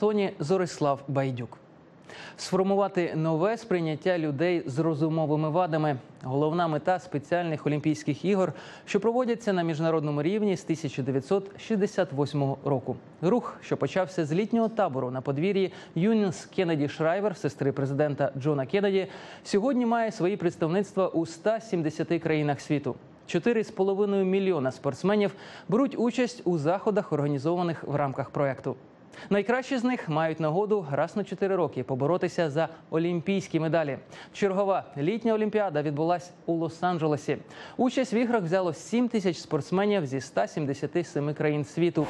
Тоні Зорислав Байдюк. Сформувати нове сприйняття людей з розумовими вадами головна мета спеціальних Олімпійських ігор, що проводяться на міжнародному рівні з 1968 року. Рух, що почався з літнього табору на подвір'ї Юніс Кеннеді Шрайвер, сестри президента Джона Кеннеді, сьогодні має свої представництва у 170 країнах світу. 4,5 мільйона спортсменів беруть участь у заходах, організованих в рамках проекту. Найкращі з них мають нагоду раз на 4 роки поборотися за олімпійські медалі. Чергова літня олімпіада відбулась у Лос-Анджелесі. Участь в іграх взяло 7 тисяч спортсменів зі 177 країн світу.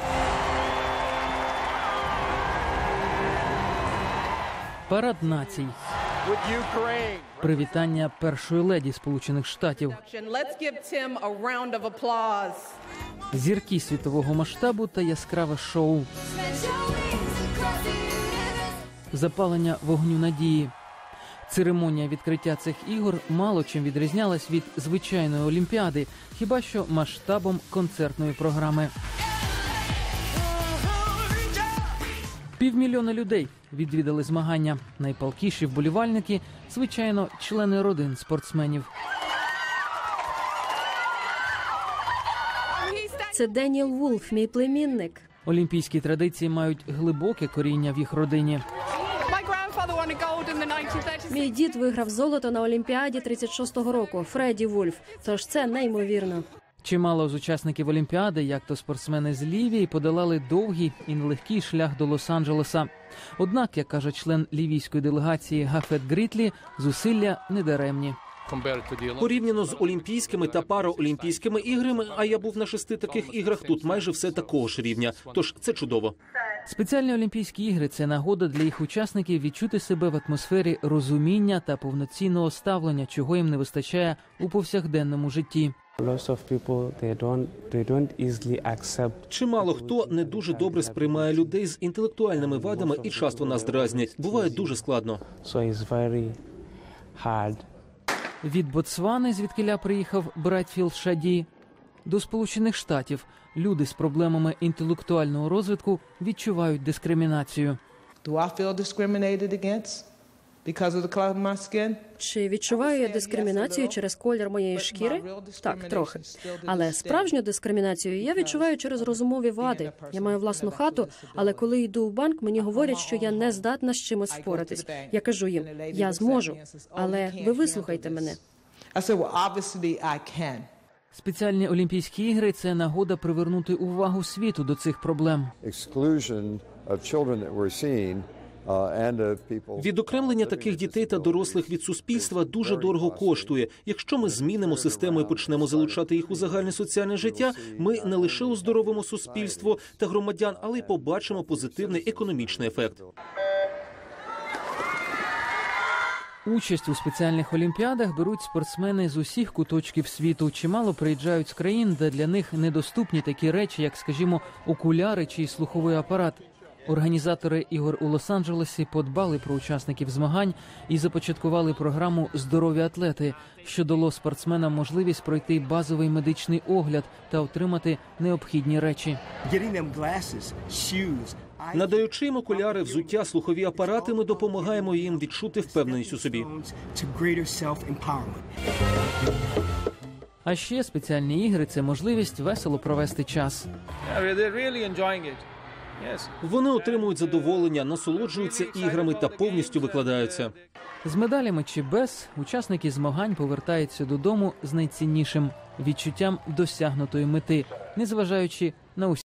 Парад націй. Привітання першої леді Сполучених Штатів. Зірки світового масштабу та яскраве шоу. запалення вогню надії. Церемонія відкриття цих ігор мало чим відрізнялась від звичайної олімпіади, хіба що масштабом концертної програми. Півмільйона людей відвідали змагання. Найпалкіші вболівальники, звичайно, члени родин спортсменів. Це Деніел Вулф, мій племінник. Олімпійські традиції мають глибоке коріння в їх родині. My grandfather won a gold in the 1936. Мій дід виграв золото на Олімпіаді 36-го року. Фредді Вульф. Тож це неймовірно. Чимало з учасників Олімпіади, як то спортсмени з Лівії, подолали довгий і нелегкий шлях до Лос-Анджелеса. Однак, як каже член лівійської делегації Гафет Грітлі, зусилля недаремні. Порівняно з олімпійськими та параолімпійськими іграми, а я був на шести таких іграх. Тут майже все такого ж рівня. Тож це чудово. Спеціальні Олімпійські ігри це нагода для їх учасників відчути себе в атмосфері розуміння та повноцінного ставлення, чого їм не вистачає у повсякденному житті. Чимало хто не дуже добре сприймає людей з інтелектуальними вадами і часто нас дразнять. Буває дуже складно. Від Ботсвани, звідкиля приїхав Братфілд Шаді, до Сполучених Штатів люди з проблемами інтелектуального розвитку відчувають дискримінацію. Do I feel discriminated against Чи відчуваю я дискримінацію через колір моєї шкіри? Так, трохи. Але справжню дискримінацію я відчуваю через розумові вади. Я маю власну хату, але коли йду в банк, мені говорять, що я не здатна з чимось впоратись. Я кажу їм, я зможу, але ви вислухайте мене. Спеціальні Олімпійські ігри це нагода привернути увагу світу до цих проблем. Uh, Відокремлення таких дітей та дорослих від суспільства дуже дорого коштує. Якщо ми змінимо систему і почнемо залучати їх у загальне соціальне життя, ми не лише оздоровимо суспільство та громадян, але й побачимо позитивний економічний ефект. Участь у спеціальних олімпіадах беруть спортсмени з усіх куточків світу. Чимало приїжджають з країн, де для них недоступні такі речі, як, скажімо, окуляри чи слуховий апарат. Організатори ігор у Лос-Анджелесі подбали про учасників змагань і започаткували програму Здорові атлети, що дало спортсменам можливість пройти базовий медичний огляд та отримати необхідні речі. Надаючи їм окуляри, взуття, слухові апарати, ми допомагаємо їм відчути впевненість у собі. А ще спеціальні ігри це можливість весело провести час. Вони отримують задоволення, насолоджуються іграми та повністю викладаються. З медалями чи без учасники змагань повертаються додому з найціннішим відчуттям досягнутої мети, незважаючи на усі.